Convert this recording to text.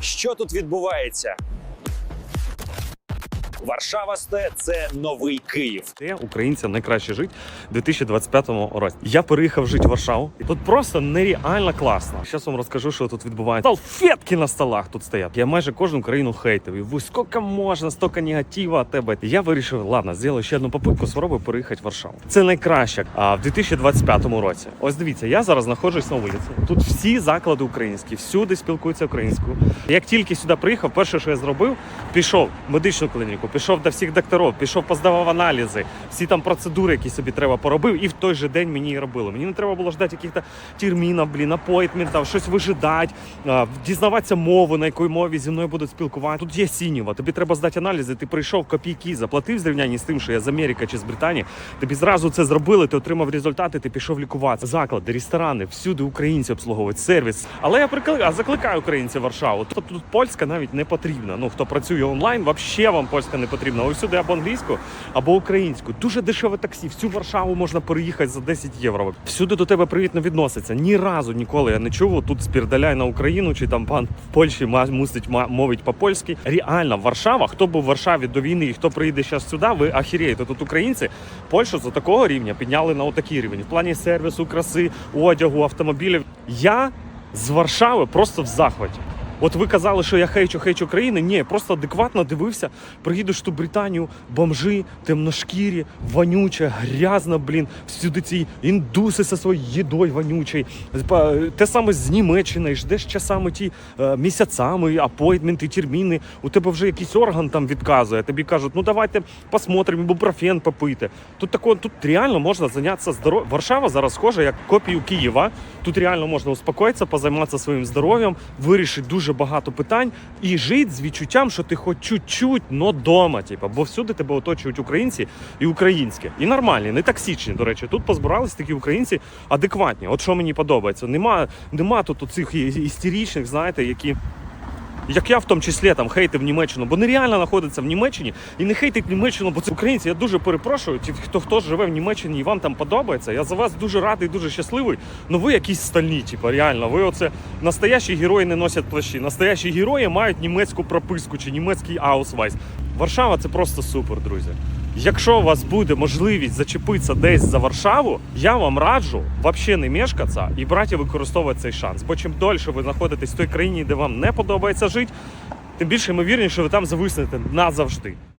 Що тут відбувається? Варшава сте це новий Київ. Де українцям найкраще жити в 2025 році. Я переїхав жити в Варшаву. І тут просто нереально класно. Зараз вам розкажу, що тут відбувається. Салфетки на столах тут стоять. Я майже кожну країну хейтив. І ви скільки можна, стільки негатива від тебе. Я вирішив, ладно, зроблю ще одну попитку, спробую переїхати в Варшаву. Це найкраще а, в 2025 році. Ось дивіться, я зараз знаходжусь на вулиці. Тут всі заклади українські, всюди спілкуються українською. Як тільки сюди приїхав, перше, що я зробив, пішов в медичну клініку, пішов до всіх докторів, пішов поздавав аналізи, всі там процедури, які собі треба поробив, і в той же день мені їх робили. Мені не треба було ждати якихось термінів, блін, апойтментів, щось вижидати, дізнаватися мову, на якій мові зі мною будуть спілкуватися. Тут є сінєва, тобі треба здати аналізи, ти прийшов копійки, заплатив зрівнянні з тим, що я з Америки чи з Британії. Тобі зразу це зробили, ти отримав результати, ти пішов лікуватися. Заклади, ресторани, всюди українці обслуговують сервіс. Але я прикли... закликаю українців Варшаву. Тобто тут польська навіть не потрібна. Ну хто працює онлайн, взагалі вам польська не потрібна. Ось сюди або англійську, або українську. Дуже дешеве таксі. Всю Варшаву можна переїхати за 10 євро. Всюди до тебе привітно відноситься. Ні разу ніколи я не чув тут спірдаляй на Україну, чи там пан в Польщі мусить мовить по-польськи. Реально, Варшава, хто був в Варшаві до війни і хто приїде зараз сюди, ви ахірієте. Тут українці Польщу за такого рівня підняли на отакий рівень. В плані сервісу, краси, одягу, автомобілів. Я з Варшави просто в захваті. От ви казали, що я хейчу, хейчу країни. Ні, просто адекватно дивився. Приїдеш ту Британію, бомжи, темношкірі, вонюче, грязно, блін. Всюди ці індуси зі своєю їдою вонючою. Те саме з Німеччини, ждеш часами ті е, місяцями, апойтменти, терміни. У тебе вже якийсь орган там відказує. Тобі кажуть, ну давайте посмотримо, ібупрофен попити. Тут тако, тут реально можна зайнятися здоров'ям. Варшава зараз схожа як копію Києва. Тут реально можна успокоїтися, позайматися своїм здоров'ям, вирішити дуже багато питань і жити з відчуттям, що ти хоч чуть-чуть, но дома. Типу, бо всюди тебе оточують українці і українське. І нормальні, не токсичні, до речі. Тут позбирались такі українці адекватні. От що мені подобається. Нема, нема тут оцих істеричних, знаєте, які. Як я в тому числі там хейтив Німеччину, бо нереально знаходиться в Німеччині і не хейтить Німеччину, бо це українці. Я дуже перепрошую. Ті, хто хто живе в Німеччині і вам там подобається. Я за вас дуже радий, дуже щасливий. Ну ви якісь стальні, типу, реально. Ви оце настоящі герої не носять плащі. Настоящі герої мають німецьку прописку чи німецький аусвайс. Варшава це просто супер, друзі. Якщо у вас буде можливість зачепитися десь за Варшаву, я вам раджу взагалі не мешкатися і брати використовувати цей шанс. Бо чим дольше ви знаходитесь в той країні, де вам не подобається жити, тим більше ймовірніше, що ви там зависнете назавжди.